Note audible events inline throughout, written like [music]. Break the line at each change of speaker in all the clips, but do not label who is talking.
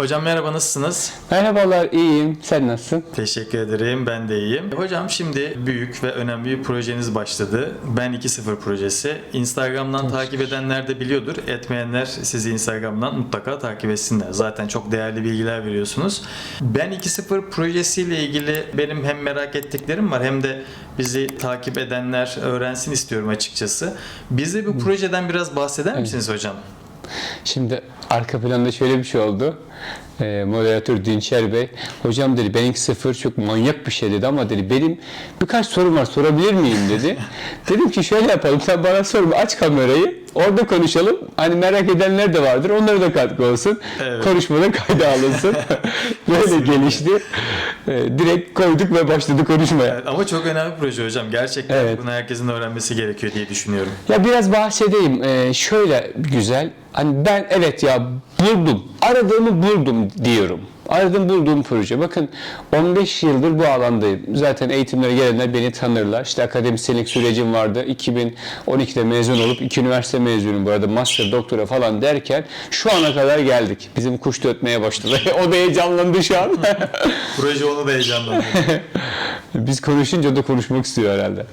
Hocam merhaba nasılsınız?
Merhabalar, iyiyim. Sen nasılsın?
Teşekkür ederim ben de iyiyim. Hocam şimdi büyük ve önemli bir projeniz başladı. Ben 2.0 projesi. Instagram'dan takip edenler de biliyordur. Etmeyenler sizi Instagram'dan mutlaka takip etsinler. Zaten çok değerli bilgiler veriyorsunuz. Ben 2.0 projesiyle ilgili benim hem merak ettiklerim var hem de bizi takip edenler öğrensin istiyorum açıkçası. Bize bu projeden biraz bahseder misiniz hocam?
Şimdi arka planda şöyle bir şey oldu. Ee, moderatör Dinçer Bey, hocam dedi benimki sıfır çok manyak bir şey dedi ama dedi benim birkaç sorum var sorabilir miyim dedi. [laughs] Dedim ki şöyle yapalım sen bana sorma aç kamerayı orada konuşalım. Hani merak edenler de vardır onlara da katkı olsun.
Evet.
Konuşmada kayda alınsın. [laughs] Böyle gelişti. Ee, direkt koyduk ve başladı konuşmaya.
Evet, ama çok önemli bir proje hocam. Gerçekten
Evet.
bunu herkesin öğrenmesi gerekiyor diye düşünüyorum.
Ya biraz bahsedeyim. Ee, şöyle güzel. Hani ben evet ya buldum. Aradığımı buldum diyorum. Aradım bulduğum proje. Bakın 15 yıldır bu alandayım. Zaten eğitimlere gelenler beni tanırlar. İşte akademisyenlik sürecim vardı. 2012'de mezun olup iki üniversite mezunuyum bu arada. Master, doktora falan derken şu ana kadar geldik. Bizim kuş da ötmeye başladı. [laughs] o da heyecanlandı şu an.
Proje onu da heyecanlandırdı. [laughs] [laughs]
Biz konuşunca da konuşmak istiyor herhalde.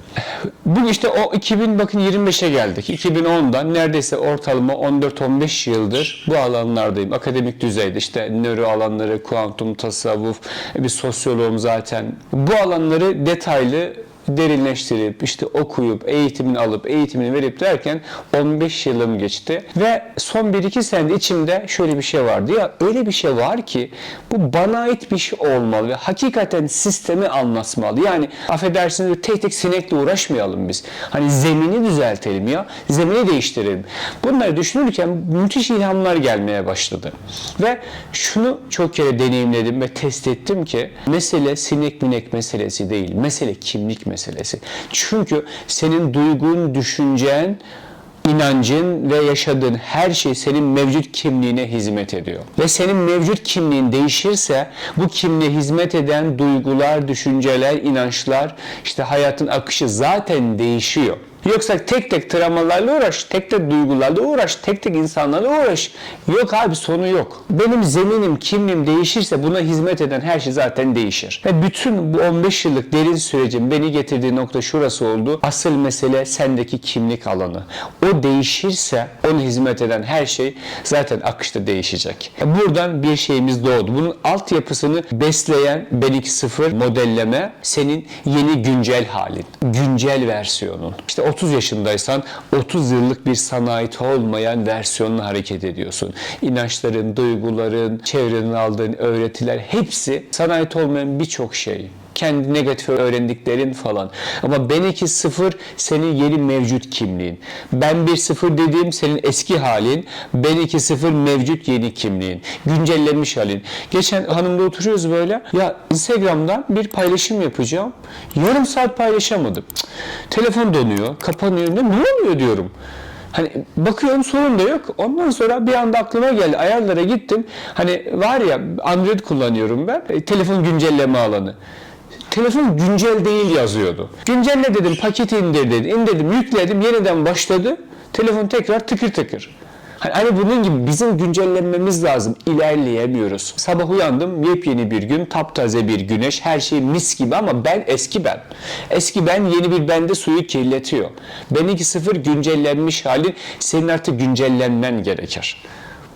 Bu işte o 2000 bakın 25'e geldik. 2010'dan neredeyse ortalama 14-15 yıldır bu alanlardayım. Akademik düzeyde işte nöro alanları, kuantum tasavvuf, bir sosyoloğum zaten. Bu alanları detaylı derinleştirip işte okuyup eğitimini alıp eğitimini verip derken 15 yılım geçti ve son 1-2 senede içimde şöyle bir şey vardı ya öyle bir şey var ki bu bana ait bir şey olmalı ve hakikaten sistemi anlatmalı. Yani affedersiniz tek tek sinekle uğraşmayalım biz. Hani zemini düzeltelim ya. Zemini değiştirelim. Bunları düşünürken müthiş ilhamlar gelmeye başladı. Ve şunu çok kere deneyimledim ve test ettim ki mesele sinek minek meselesi değil. Mesele kimlik meselesi. Çünkü senin duygun, düşüncen, inancın ve yaşadığın her şey senin mevcut kimliğine hizmet ediyor. Ve senin mevcut kimliğin değişirse bu kimliğe hizmet eden duygular, düşünceler, inançlar, işte hayatın akışı zaten değişiyor. Yoksa tek tek travmalarla uğraş, tek tek duygularla uğraş, tek tek insanlarla uğraş. Yok abi sonu yok. Benim zeminim, kimliğim değişirse buna hizmet eden her şey zaten değişir. Ve bütün bu 15 yıllık derin sürecin beni getirdiği nokta şurası oldu. Asıl mesele sendeki kimlik alanı. O değişirse ona hizmet eden her şey zaten akışta değişecek. Buradan bir şeyimiz doğdu. Bunun altyapısını besleyen Ben 2.0 modelleme senin yeni güncel halin. Güncel versiyonun. İşte 30 yaşındaysan 30 yıllık bir sanayit olmayan versiyonla hareket ediyorsun. İnançların, duyguların, çevrenin aldığın öğretiler hepsi sanayit olmayan birçok şey kendi negatif öğrendiklerin falan. Ama ben 2.0 senin yeni mevcut kimliğin. Ben 1.0 dediğim senin eski halin. Ben 2.0 mevcut yeni kimliğin. Güncellenmiş halin. Geçen hanımla oturuyoruz böyle. Ya Instagram'dan bir paylaşım yapacağım. Yarım saat paylaşamadım. Cık, Telefon donuyor, kapanıyor. Ne, ne oluyor diyorum. Hani bakıyorum sorun da yok. Ondan sonra bir anda aklıma geldi. Ayarlara gittim. Hani var ya Android kullanıyorum ben. E, telefon güncelleme alanı. Telefon güncel değil yazıyordu. Güncelle dedim paketi indir dedi. İndirdim yükledim yeniden başladı. Telefon tekrar tıkır tıkır. Hani, hani bunun gibi bizim güncellenmemiz lazım. İlerleyemiyoruz. Sabah uyandım yepyeni bir gün, taptaze bir güneş, her şey mis gibi ama ben eski ben. Eski ben yeni bir bende suyu kirletiyor. Ben 2.0 güncellenmiş halin senin artık güncellenmen gerekir.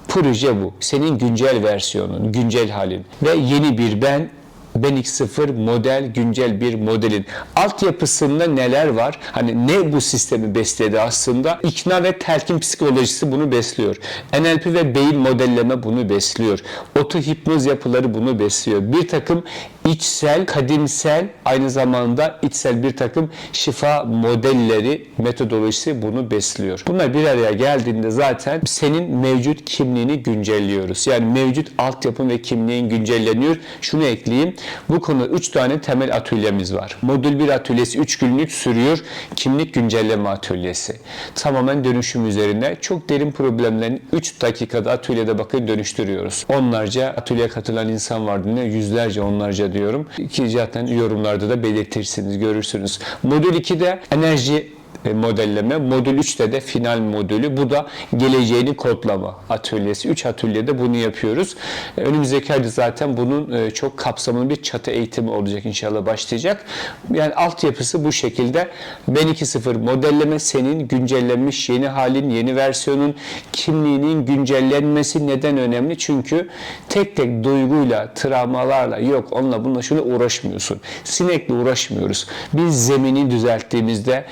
Proje bu. Senin güncel versiyonun, güncel halin ve yeni bir ben ben X0 model, güncel bir modelin altyapısında neler var? Hani ne bu sistemi besledi aslında? İkna ve telkin psikolojisi bunu besliyor. NLP ve beyin modelleme bunu besliyor. Oto hipnoz yapıları bunu besliyor. Bir takım içsel, kadimsel, aynı zamanda içsel bir takım şifa modelleri, metodolojisi bunu besliyor. Bunlar bir araya geldiğinde zaten senin mevcut kimliğini güncelliyoruz. Yani mevcut altyapın ve kimliğin güncelleniyor. Şunu ekleyeyim. Bu konuda 3 tane temel atölyemiz var. Modül 1 atölyesi 3 günlük sürüyor. Kimlik güncelleme atölyesi. Tamamen dönüşüm üzerine çok derin problemlerin 3 dakikada atölyede bakın dönüştürüyoruz. Onlarca atölyeye katılan insan vardı. Ne yüzlerce onlarca diyorum. Ki zaten yorumlarda da belirtirsiniz, görürsünüz. Modül 2'de enerji modelleme. Modül 3'te de final modülü. Bu da geleceğini kodlama atölyesi. 3 atölyede bunu yapıyoruz. E, Önümüzdeki ayda zaten bunun e, çok kapsamlı bir çatı eğitimi olacak inşallah başlayacak. Yani altyapısı bu şekilde. Ben 2.0 modelleme senin güncellenmiş yeni halin, yeni versiyonun kimliğinin güncellenmesi neden önemli? Çünkü tek tek duyguyla, travmalarla yok onunla bununla şuna uğraşmıyorsun. Sinekle uğraşmıyoruz. Biz zemini düzelttiğimizde,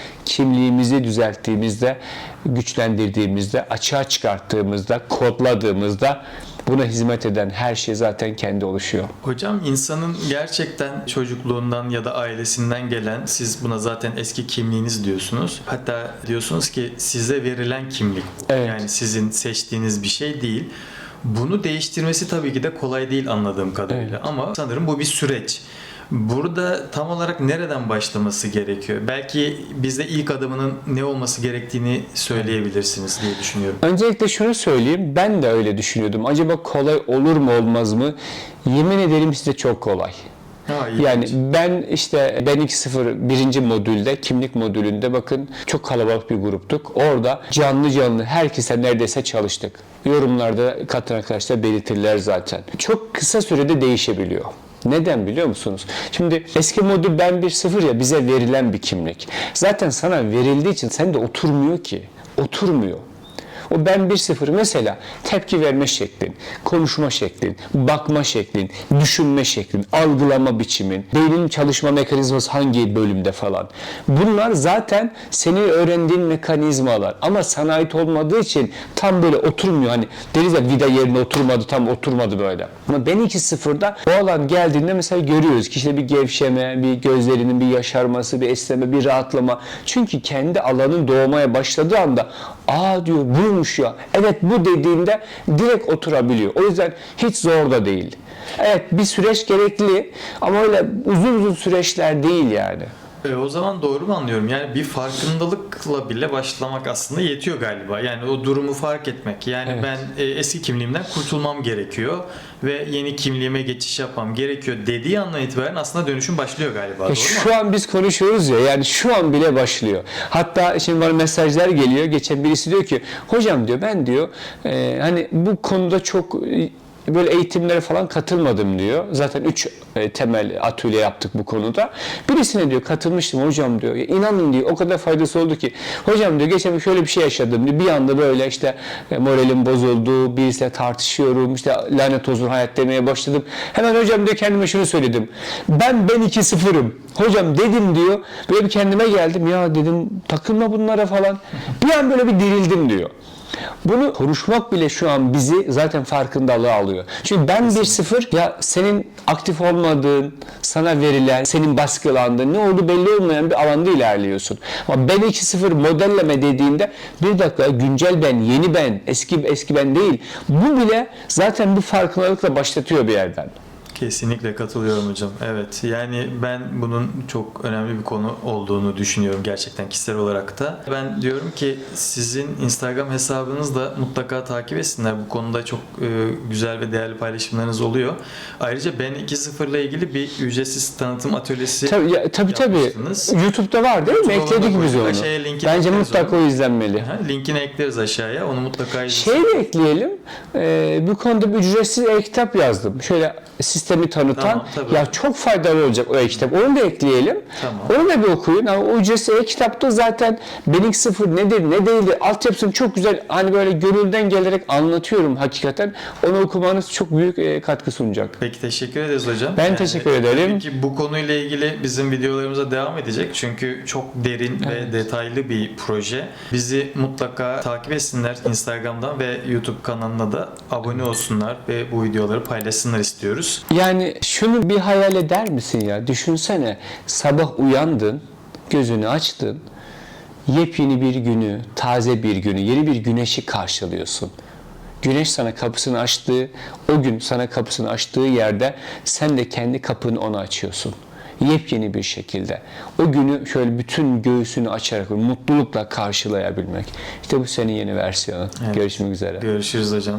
kimliğimizi düzelttiğimizde, güçlendirdiğimizde, açığa çıkarttığımızda, kodladığımızda buna hizmet eden her şey zaten kendi oluşuyor.
Hocam insanın gerçekten çocukluğundan ya da ailesinden gelen siz buna zaten eski kimliğiniz diyorsunuz. Hatta diyorsunuz ki size verilen kimlik.
Evet.
Yani sizin seçtiğiniz bir şey değil. Bunu değiştirmesi tabii ki de kolay değil anladığım kadarıyla
Evet.
ama sanırım bu bir süreç. Burada tam olarak nereden başlaması gerekiyor? Belki bize ilk adımının ne olması gerektiğini söyleyebilirsiniz diye düşünüyorum.
Öncelikle şunu söyleyeyim. Ben de öyle düşünüyordum. Acaba kolay olur mu olmaz mı? Yemin ederim size çok kolay.
Ha.
Yani ben işte ben 2.0 birinci modülde kimlik modülünde bakın çok kalabalık bir gruptuk. Orada canlı canlı herkese neredeyse çalıştık. Yorumlarda katılan arkadaşlar belirtirler zaten. Çok kısa sürede değişebiliyor. Neden biliyor musunuz? Şimdi eski modül ben 1.0 ya bize verilen bir kimlik. Zaten sana verildiği için sende oturmuyor ki. Oturmuyor. O ben 1-0 mesela tepki verme şeklin, konuşma şeklin, bakma şeklin, düşünme şeklin, algılama biçimin, beynin çalışma mekanizması hangi bölümde falan. Bunlar zaten senin öğrendiğin mekanizmalar ama sana ait olmadığı için tam böyle oturmuyor. Hani deriz ya vida yerine oturmadı, tam oturmadı böyle. Ama ben 2-0'da o alan geldiğinde mesela görüyoruz ki işte bir gevşeme, bir gözlerinin bir yaşarması, bir esneme, bir rahatlama. Çünkü kendi alanın doğmaya başladığı anda aa diyor buymuş ya. Evet bu dediğinde direkt oturabiliyor. O yüzden hiç zor da değil. Evet bir süreç gerekli ama öyle uzun uzun süreçler değil yani.
E, o zaman doğru mu anlıyorum? Yani bir farkındalıkla bile başlamak aslında yetiyor galiba. Yani o durumu fark etmek. Yani
Evet.
ben e, eski kimliğimden kurtulmam gerekiyor ve yeni kimliğime geçiş yapmam gerekiyor dediği andan itibaren aslında dönüşüm başlıyor galiba.
Ya
doğru mu?
şu an biz konuşuyoruz ya yani şu an bile başlıyor. Hatta şimdi bana mesajlar geliyor. Geçen birisi diyor ki hocam diyor ben diyor e, hani bu konuda çok e, böyle eğitimlere falan katılmadım diyor. Zaten 3 temel atölye yaptık bu konuda. Birisine diyor katılmıştım hocam diyor. Ya inanın diyor o kadar faydası oldu ki. Hocam diyor geçen şöyle bir şey yaşadım diyor. Bir anda böyle işte e, moralim bozuldu. Birisiyle tartışıyorum. işte lanet olsun hayat demeye başladım. Hemen hocam diyor kendime şunu söyledim. Ben ben 2-0'ım. Hocam dedim diyor. Böyle bir kendime geldim. Ya dedim takılma bunlara falan. Bir an böyle bir dirildim diyor. Bunu konuşmak bile şu an bizi zaten farkındalığa alıyor. Çünkü ben bir sıfır ya senin aktif olmadığın, sana verilen, senin baskılandığın, ne oldu belli olmayan bir alanda ilerliyorsun. Ama ben 2-0 modelleme dediğinde bir dakika güncel ben, yeni ben, eski eski ben değil. Bu bile zaten bir farkındalıkla başlatıyor bir yerden.
Kesinlikle katılıyorum hocam. Evet. Yani ben bunun çok önemli bir konu olduğunu düşünüyorum gerçekten kişisel olarak da. Ben diyorum ki sizin Instagram hesabınızı da mutlaka takip etsinler. Bu konuda çok e, güzel ve değerli paylaşımlarınız oluyor. Ayrıca Ben 2.0 ile ilgili bir ücretsiz tanıtım atölyesi
Tabii ya, tabii, tabii. YouTube'da var değil mi?
YouTube'a
Ekledik biz onu.
Linkini
Bence mutlaka
onu.
o izlenmeli.
Ha, linkini ekleriz aşağıya. Onu mutlaka izlesin.
Şey de ekleyelim. Ee, bu konuda bir ücretsiz e-kitap yazdım. Şöyle sistemi tanıtan.
Tamam, tabii.
ya çok faydalı olacak o e-kitap. Onu da ekleyelim.
Tamam.
Onu da bir okuyun. Yani o ücretsiz e-kitapta zaten Benik Sıfır nedir, ne değildir, altyapısını çok güzel hani böyle gönülden gelerek anlatıyorum hakikaten. Onu okumanız çok büyük e, katkı sunacak.
Peki teşekkür ederiz hocam.
Ben teşekkür ederim.
Tabii ki bu konuyla ilgili bizim videolarımıza devam edecek. Çünkü çok derin ve detaylı bir proje. Bizi mutlaka takip etsinler Instagram'dan ve YouTube kanalına da abone olsunlar ve bu videoları paylaşsınlar istiyoruz.
Yani şunu bir hayal eder misin ya? Düşünsene sabah uyandın, gözünü açtın, yepyeni bir günü, taze bir günü, yeni bir güneşi karşılıyorsun. Güneş sana kapısını açtığı, o gün sana kapısını açtığı yerde sen de kendi kapını ona açıyorsun. Yepyeni bir şekilde. O günü şöyle bütün göğsünü açarak, mutlulukla karşılayabilmek. İşte bu senin yeni versiyonun.
Evet.
Görüşmek üzere.
Görüşürüz hocam.